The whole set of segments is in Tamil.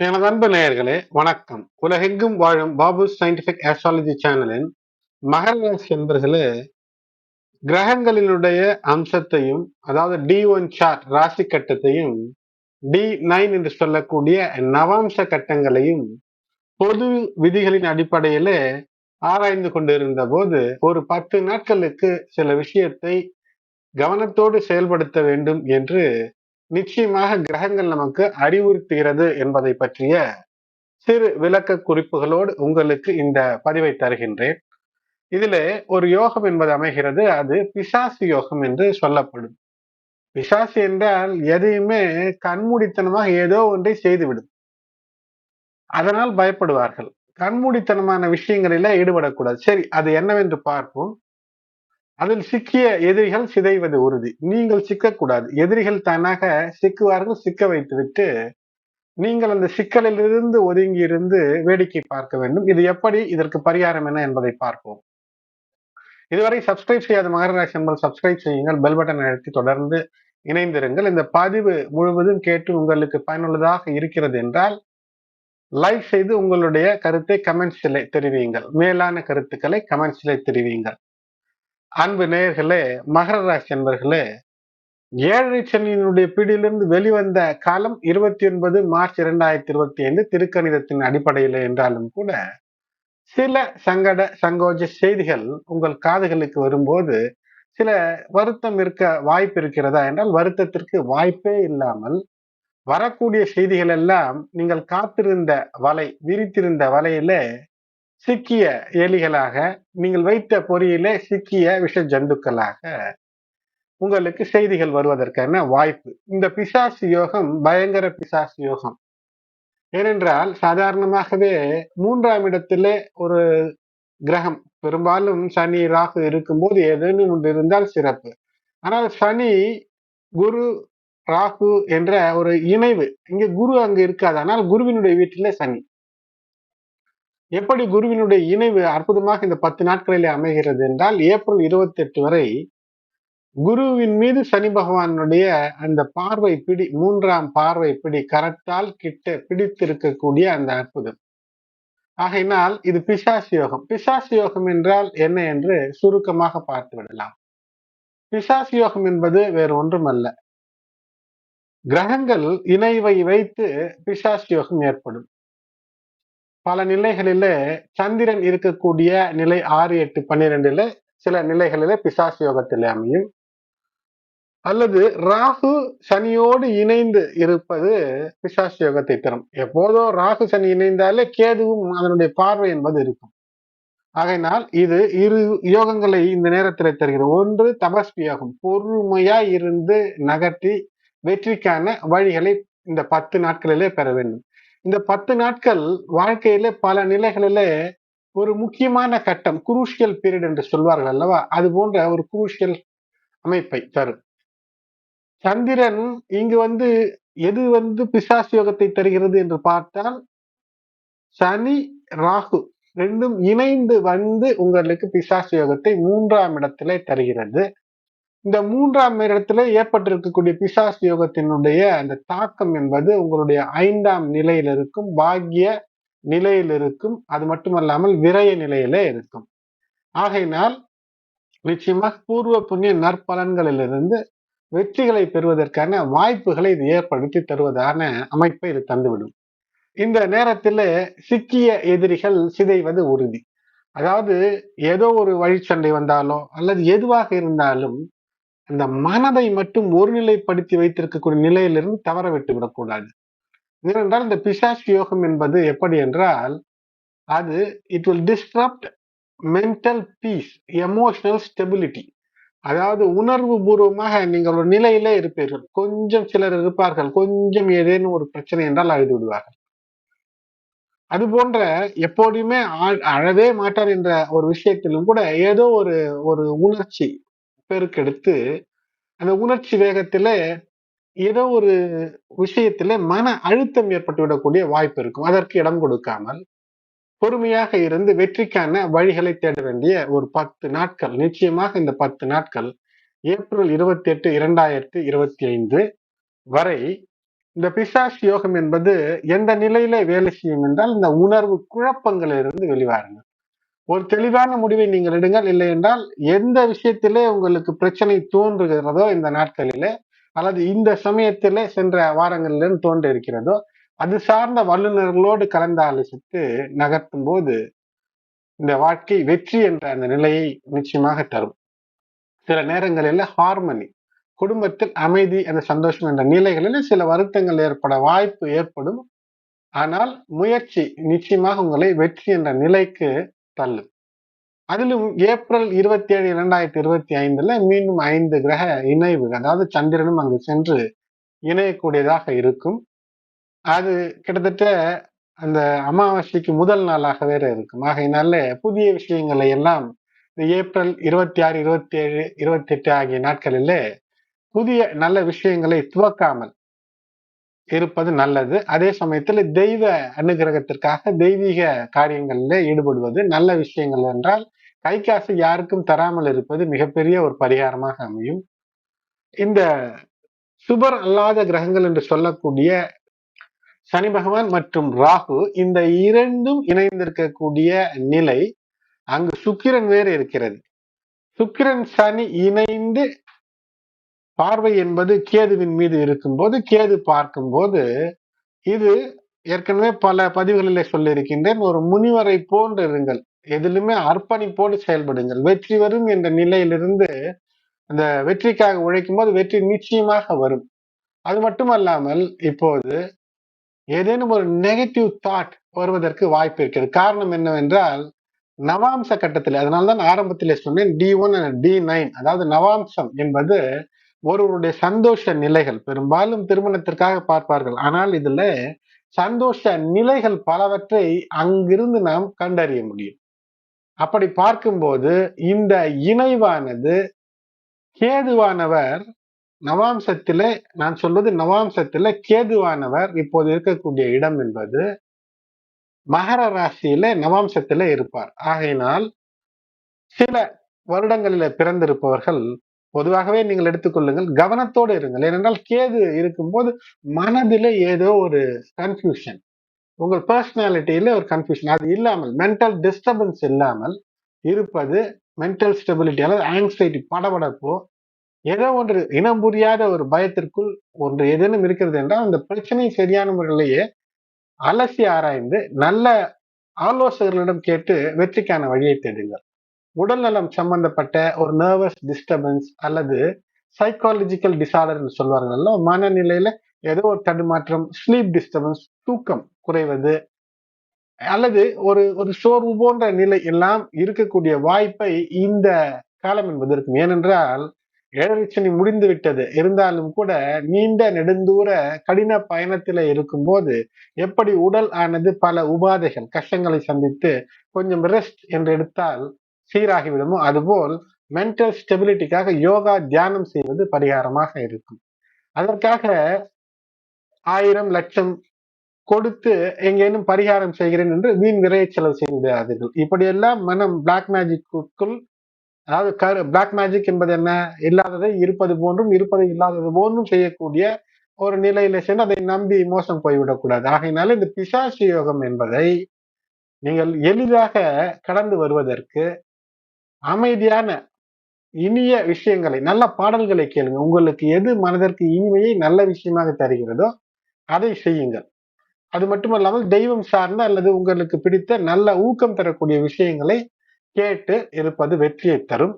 எனது அன்பு நேயர்களே வணக்கம். உலகெங்கும் வாழும் பாபு சயின்டிபிக் ஆஸ்ட்ராலஜி சேனலின் மகர ராசி என்பர்களே கிரகங்களினுடைய அம்சத்தையும் அதாவது டி ஒன் சார்ட் ராசி கட்டத்தையும் டி நைன் என்று சொல்லக்கூடிய நவாம்ச கட்டங்களையும் பொது விதிகளின் அடிப்படையிலே ஆராய்ந்து கொண்டிருந்த போது ஒரு பத்து நாட்களுக்கு சில விஷயத்தை கவனத்தோடு செயல்படுத்த வேண்டும் என்று நிச்சயமாக கிரகங்கள் நமக்கு அறிவுறுத்துகிறது என்பதை பற்றிய சிறு விளக்க குறிப்புகளோடு உங்களுக்கு இந்த பதிவை தருகின்றேன். இதிலே ஒரு யோகம் என்பது அமைகிறது. அது பிசாசு யோகம் என்று சொல்லப்படும். பிசாசு என்றால் எதையுமே கண்மூடித்தனமாக ஏதோ ஒன்றை செய்துவிடும். அதனால் பயப்படுவார்கள். கண்மூடித்தனமான விஷயங்களில ஈடுபடக்கூடாது. சரி அது என்னவென்று பார்ப்போம். அதில் சிக்கிய எதிரிகள் சிதைவது உறுதி. நீங்கள் சிக்கக்கூடாது. எதிரிகள் தானாக சிக்குவார்கள் சிக்க வைத்துவிட்டு நீங்கள் அந்த சிக்கலிலிருந்து ஒதுங்கி இருந்து வேடிக்கை பார்க்க வேண்டும். இது எப்படி? இதற்கு பரிகாரம் என்ன என்பதை பார்ப்போம். இதுவரை சப்ஸ்கிரைப் செய்யாத மகர என்பது சப்ஸ்கிரைப் செய்யுங்கள். பெல் பட்டன் அழுத்தி தொடர்ந்து இணைந்திருங்கள். இந்த பதிவு முழுவதும் கேட்டு உங்களுக்கு பயனுள்ளதாக இருக்கிறது என்றால் லைக் செய்து உங்களுடைய கருத்தை கமெண்ட்ஸில் தெரிவியுங்கள். மேலான கருத்துக்களை கமெண்ட்ஸில் தெரிவியுங்கள். அன்பு நேயர்களே மகர ராசி அன்பர்களே ஏழரை சனியினுடைய பிடியிலிருந்து வெளிவந்த காலம் இருபத்தி ஒன்பது மார்ச் இரண்டாயிரத்தி இருபத்தி ஐந்து திருக்கணிதத்தின் அடிப்படையில் என்றாலும் கூட சில சங்கட சங்கோஜ செய்திகள் உங்கள் காதுகளுக்கு வரும்போது சில வருத்தம் இருக்க வாய்ப்பு இருக்கிறதா என்றால் வருத்தத்திற்கு வாய்ப்பே இல்லாமல் வரக்கூடிய செய்திகள் எல்லாம் நீங்கள் காத்திருந்த வலை விரித்திருந்த வலையிலே சிக்கிய எலிகளாக நீங்கள் வைத்த பொறியிலே சிக்கிய விஷ ஜந்துக்களாக உங்களுக்கு செய்திகள் வருவதற்கான வாய்ப்பு. இந்த பிசாசு யோகம் பயங்கர பிசாசு யோகம். ஏனென்றால் சாதாரணமாகவே மூன்றாம் இடத்திலே ஒரு கிரகம். பெரும்பாலும் சனி ராகு இருக்கும்போது ஏதேனும் ஒன்று இருந்தால் சிறப்பு. ஆனால் சனி குரு ராகு என்ற ஒரு இணைவு. இங்கே குரு அங்கு இருக்காது. ஆனால் குருவினுடைய வீட்டிலே சனி. எப்படி குருவினுடைய இணைவு அற்புதமாக இந்த பத்து நாட்களிலே அமைகிறது என்றால் ஏப்ரல் இருபத்தி எட்டு வரை குருவின் மீது சனி பகவானுடைய அந்த பார்வை பிடி மூன்றாம் பார்வை பிடி கரத்தால் கிட்ட பிடித்திருக்கக்கூடிய அந்த அற்புதம். ஆகையினால் இது பிசாசு யோகம். பிசாசு யோகம் என்றால் என்ன என்று சுருக்கமாக பார்த்து விடலாம். பிசாசு யோகம் என்பது வேறு ஒன்றுமல்ல. கிரகங்கள் இணைவை வைத்து பிசாசு யோகம் ஏற்படும். பல நிலைகளில சந்திரன் இருக்கக்கூடிய நிலை ஆறு எட்டு பன்னிரெண்டுல சில நிலைகளில பிசாஸ் யோகத்தில் அமையும். அல்லது ராகு சனியோடு இணைந்து இருப்பது பிசாஸ் யோகத்தை தரும். எப்போதோ ராகு சனி இணைந்தாலே கேதுவும் அதனுடைய பார்வை என்பது இருக்கும். ஆகையினால் இது இரு யோகங்களை இந்த நேரத்தில் தருகிறது. ஒன்று தபஸ்வி யோகம். பொறுமையா இருந்து நகர்த்தி வெற்றிக்கான வழிகளை இந்த பத்து நாட்களிலே பெற வேண்டும். இந்த பத்து நாட்கள் வாழ்க்கையில பல நிலைகளில ஒரு முக்கியமான கட்டம் குரூஷியல் பீரியட் என்று சொல்வார்கள் அல்லவா? அது போன்ற ஒரு குரூஷியல் அமைப்பை தரும். சந்திரன் இங்கு வந்து எது வந்து பிசாசு யோகத்தை தருகிறது என்று பார்த்தால் சனி ராகு ரெண்டும் இணைந்து வந்து உங்களுக்கு பிசாசு யோகத்தை மூன்றாம் இடத்திலே தருகிறது. இந்த மூன்றாம் இடத்துல ஏற்பட்டிருக்கக்கூடிய பிசாஸ் யோகத்தினுடைய அந்த தாக்கம் என்பது உங்களுடைய ஐந்தாம் நிலையில் இருக்கும் பாக்கிய நிலையில் இருக்கும் அது மட்டுமல்லாமல் விரய நிலையில இருக்கும். ஆகையினால் நிச்சயமாக பூர்வ புண்ணிய நற்பலன்களிலிருந்து வெற்றிகளை பெறுவதற்கான வாய்ப்புகளை இது ஏற்படுத்தி தருவதான அமைப்பை இது தந்துவிடும். இந்த நேரத்தில் சிக்கிய எதிரிகள் சிதைவது உறுதி. அதாவது ஏதோ ஒரு வழிச்சண்டை வந்தாலோ அல்லது எதுவாக இருந்தாலும் இந்த மனதை மட்டும் ஒருநிலைப்படுத்தி வைத்திருக்கக்கூடிய நிலையிலிருந்து தவற விட்டு விடக்கூடாது. ஏனென்றால் இந்த பிசாஸ் யோகம் என்பது எப்படி என்றால் அது it will disturbed mental peace emotional stability அதாவது உணர்வு பூர்வமாக நீங்கள் ஒரு நிலையிலே இருப்பீர்கள். கொஞ்சம் சிலர் இருப்பார்கள். கொஞ்சம் ஏதேனும் ஒரு பிரச்சனை என்றால் அழுது விடுவார்கள். அது போன்ற எப்போதுமே அழவே மாட்டார் என்ற ஒரு விஷயத்திலும் கூட ஏதோ ஒரு ஒரு உணர்ச்சி பெருக்கெடுத்து அந்த உணர்ச்சி வேகத்துல ஏதோ ஒரு விஷயத்துல மன அழுத்தம் ஏற்பட்டு விடக்கூடிய வாய்ப்பு இருக்கும். அதற்கு இடம் கொடுக்காமல் பொறுமையாக இருந்து வெற்றிக்கான வழிகளை தேட வேண்டிய ஒரு பத்து நாட்கள் நிச்சயமாக இந்த பத்து நாட்கள் ஏப்ரல் இருபத்தி எட்டு இரண்டாயிரத்தி இருபத்தி ஐந்து வரை இந்த பிசாஸ் யோகம் என்பது எந்த நிலையில வேலை செய்யும் என்றால் இந்த உணர்வு குழப்பங்களிலிருந்து வெளிவாருங்கள் ஒரு தெளிவான முடிவை நீங்கள் எடுங்கள். இல்லை என்றால் எந்த விஷயத்திலே உங்களுக்கு பிரச்சனை தோன்றுகிறதோ இந்த நாட்களிலே அல்லது இந்த சமயத்திலே சென்ற வாரங்களிலும் தோன்ற இருக்கிறதோ அது சார்ந்த வல்லுநர்களோடு கலந்து ஆலோசித்து நகர்த்தும் போது இந்த வாழ்க்கை வெற்றி என்ற அந்த நிலையை நிச்சயமாக தரும். சில நேரங்களில் ஹார்மனி குடும்பத்தில் அமைதி அந்த சந்தோஷம் என்ற நிலைகளில் சில வருத்தங்கள் ஏற்பட வாய்ப்பு ஏற்படும். ஆனால் முயற்சி நிச்சயமாக உங்களை வெற்றி என்ற நிலைக்கு தள்ளு. அதிலும் ஏப்ரல் இருபத்தி ஏழு இரண்டாயிரத்தி இருபத்தி ஐந்துல மீண்டும் ஐந்து கிரக இணைவு அதாவது சந்திரனும் அங்கு சென்று இணையக்கூடியதாக இருக்கும். அது கிட்டத்தட்ட அந்த அமாவாசைக்கு முதல் நாளாக வேற இருக்கும். ஆகையினால புதிய விஷயங்களை எல்லாம் இந்த ஏப்ரல் இருபத்தி ஆறு இருபத்தி ஏழு இருபத்தி எட்டு ஆகிய நாட்களிலே புதிய நல்ல விஷயங்களை துவக்காமல் இருப்பது நல்லது. அதே சமயத்தில் தெய்வ அனுகிரகத்திற்காக தெய்வீக காரியங்களில் ஈடுபடுவது நல்ல விஷயங்கள் என்றால் கை காசு யாருக்கும் தராமல் இருப்பது மிகப்பெரிய ஒரு பரிகாரமாக அமையும். இந்த சுபர் அல்லாத கிரகங்கள் என்று சொல்லக்கூடிய சனி பகவான் மற்றும் ராகு இந்த இரண்டும் இணைந்திருக்கக்கூடிய நிலை அங்கு சுக்கிரன் வேறு இருக்கிறது. சுக்கிரன் சனி இணைந்து பார்வை என்பது கேதுவின் மீது இருக்கும்போது கேது பார்க்கும்போது இது ஏற்கனவே பல பதிவுகளிலே சொல்லியிருக்கின்றேன் ஒரு முனிவரை போன்று இருங்கள். எதிலுமே அர்ப்பணிப்போடு செயல்படுங்கள். வெற்றி வரும் என்ற நிலையிலிருந்து அந்த வெற்றிக்காக உழைக்கும் போது வெற்றி நிச்சயமாக வரும். அது மட்டுமல்லாமல் இப்போது ஏதேனும் ஒரு நெகட்டிவ் தாட் வருவதற்கு வாய்ப்பு இருக்கிறது. காரணம் என்னவென்றால் நவாம்ச கட்டத்தில் அதனால்தான் ஆரம்பத்திலே சொன்னேன் D one and D nine அதாவது நவாம்சம் என்பது ஒருவருடைய சந்தோஷ நிலைகள் பெரும்பாலும் திருமணத்திற்காக பார்ப்பார்கள். ஆனால் இதுல சந்தோஷ நிலைகள் பலவற்றை அங்கிருந்து நாம் கண்டறிய முடியும். அப்படி பார்க்கும்போது இந்த இணைவானது கேதுவானவர் நவாம்சத்தில நான் சொல்வது நவாம்சத்தில கேதுவானவர் இப்போது இருக்கக்கூடிய இடம் என்பது மகர ராசியில நவாம்சத்தில இருப்பார். ஆகையினால் சில வருடங்களில பிறந்திருப்பவர்கள் பொதுவாகவே நீங்கள் எடுத்துக்கொள்ளுங்கள் கவனத்தோடு இருங்கள். ஏனென்றால் கேது இருக்கும்போது மனதில் ஏதோ ஒரு கன்ஃபியூஷன் உங்கள் பர்சனாலிட்டியில ஒரு கன்ஃபியூஷன் அது இல்லாமல் மென்டல் டிஸ்டர்பன்ஸ் இல்லாமல் இருப்பது மென்டல் ஸ்டெபிலிட்டி அல்லது ஆங்ஸைட்டி படபடப்போ ஏதோ ஒன்று இனம் புரியாத ஒரு பயத்திற்குள் ஒன்று ஏதேனும் இருக்கிறது என்றால் அந்த பிரச்சனை சரியான முறையிலேயே அலசி ஆராய்ந்து நல்ல ஆலோசகர்களிடம் கேட்டு வெற்றிக்கான வழியை தேடுங்கள். உடல்நலம் சம்பந்தப்பட்ட ஒரு நர்வஸ் டிஸ்டர்பன்ஸ் அல்லது சைக்காலஜிக்கல் டிசார்டர்னு சொல்லுவாங்கல்ல மனநிலையில ஏதோ ஒரு தடுமாற்றம் ஸ்லீப் டிஸ்டர்பன்ஸ் தூக்கம் குறைவது அல்லது ஒரு ஒரு சோர்வு போன்ற நிலை எல்லாம் இருக்கக்கூடிய வாய்ப்பை இந்த காலம் என்பது இருக்கும். ஏனென்றால் ஏழரை முடிந்து விட்டது. இருந்தாலும் கூட நீண்ட நெடுந்தூர கடின பயணத்துல இருக்கும்போது எப்படி உடல் ஆனது பல உபாதைகள் கஷ்டங்களை சந்தித்து கொஞ்சம் ரெஸ்ட் என்று எடுத்தால் சீராகிவிடுமோ? அதுபோல் மென்டல் ஸ்டெபிலிட்டிக்காக யோகா தியானம் செய்வது பரிகாரமாக இருக்கும். அதற்காக ஆயிரம் லட்சம் கொடுத்து எங்கேனும் பரிகாரம் செய்கிறேன் என்று வீண் விரைய செலவு செய்து விடாதீர்கள். இப்படியெல்லாம் மனம் பிளாக் மேஜிக்குள் அதாவது கரு பிளாக் மேஜிக் என்பது என்ன? இல்லாததை இருப்பது போன்றும் இருப்பதை இல்லாதது போன்றும் செய்யக்கூடிய ஒரு நிலையில சென்று அதை நம்பி மோசம் போய்விடக்கூடாது. ஆகையினால இந்த பிசாசி யோகம் என்பதை நீங்கள் எளிதாக கடந்து வருவதற்கு அமைதியான இனிய விஷயங்களை நல்ல பாடல்களை கேளுங்க. உங்களுக்கு எது மனதிற்கு இனிமையை நல்ல விஷயமாக தருகிறதோ அதை செய்யுங்கள். அது மட்டுமல்லாமல் தெய்வம் சார்ந்த அல்லது உங்களுக்கு பிடித்த நல்ல ஊக்கம் தரக்கூடிய விஷயங்களை கேட்டு இருப்பது வெற்றியை தரும்.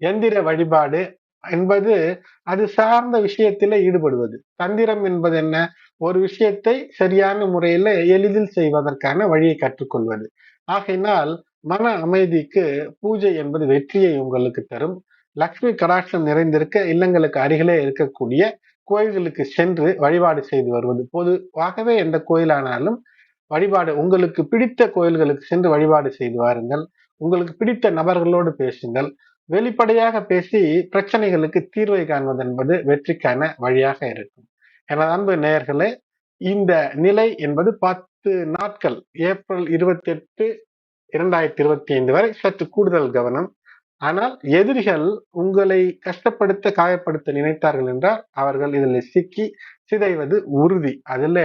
எந்திர வழிபாடு என்பது அது சார்ந்த விஷயத்தில ஈடுபடுவது. தந்திரம் என்பது என்ன? ஒரு விஷயத்தை சரியான முறையில எளிதில் செய்வதற்கான வழியை கற்றுக்கொள்வது. ஆகையினால் மன அமைதிக்கு பூஜை என்பது வெற்றியை உங்களுக்கு தரும். லக்ஷ்மி கடாட்சம் நிறைந்திருக்க இல்லங்களுக்கு அருகிலே இருக்கக்கூடிய கோயில்களுக்கு சென்று வழிபாடு செய்து வருவது பொதுவாகவே எந்த கோயிலானாலும் வழிபாடு உங்களுக்கு பிடித்த கோயில்களுக்கு சென்று வழிபாடு செய்து வாருங்கள். உங்களுக்கு பிடித்த நபர்களோடு பேசுங்கள். வெளிப்படையாக பேசி பிரச்சனைகளுக்கு தீர்வை காண்பது என்பது வெற்றிக்கான வழியாக இருக்கும். எனது அன்பு நேயர்களே இந்த நிலை என்பது பத்து நாட்கள் ஏப்ரல் இருபத்தி எட்டு இரண்டாயிரத்தி இருபத்தி ஐந்து வரை சற்று கூடுதல் கவனம். ஆனால் எதிரிகள் உங்களை கஷ்டப்படுத்த காயப்படுத்த நினைத்தார்கள் என்றால் அவர்கள் இதில் சிக்கி சிதைவது உறுதி. அதுல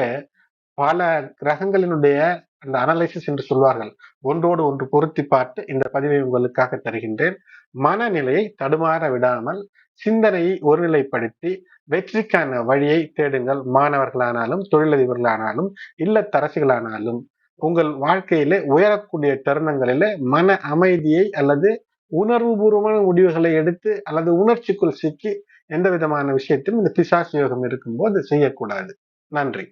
பல கிரகங்களினுடைய அந்த அனலைசிஸ் என்று சொல்வார்கள். ஒன்றோடு ஒன்று பொருத்தி பார்த்து இந்த பதிவை உங்களுக்காக தருகின்றேன். மனநிலையை தடுமாற விடாமல் சிந்தனையை ஒருநிலைப்படுத்தி வெற்றிக்கான வழியை தேடுங்கள். மாணவர்களானாலும் தொழிலதிபர்களானாலும் இல்லத்தரசிகளானாலும். உங்கள் வாழ்க்கையில உயரக்கூடிய தருணங்களில மன அமைதியை அல்லது உணர்வுபூர்வமான முடிவுகளை எடுத்து அல்லது உணர்ச்சிக்குள் சிக்கி எந்த விதமான விஷயத்திலும் இந்த பிசாசு யோகம் இருக்கும்போது செய்யக்கூடாது. நன்றி.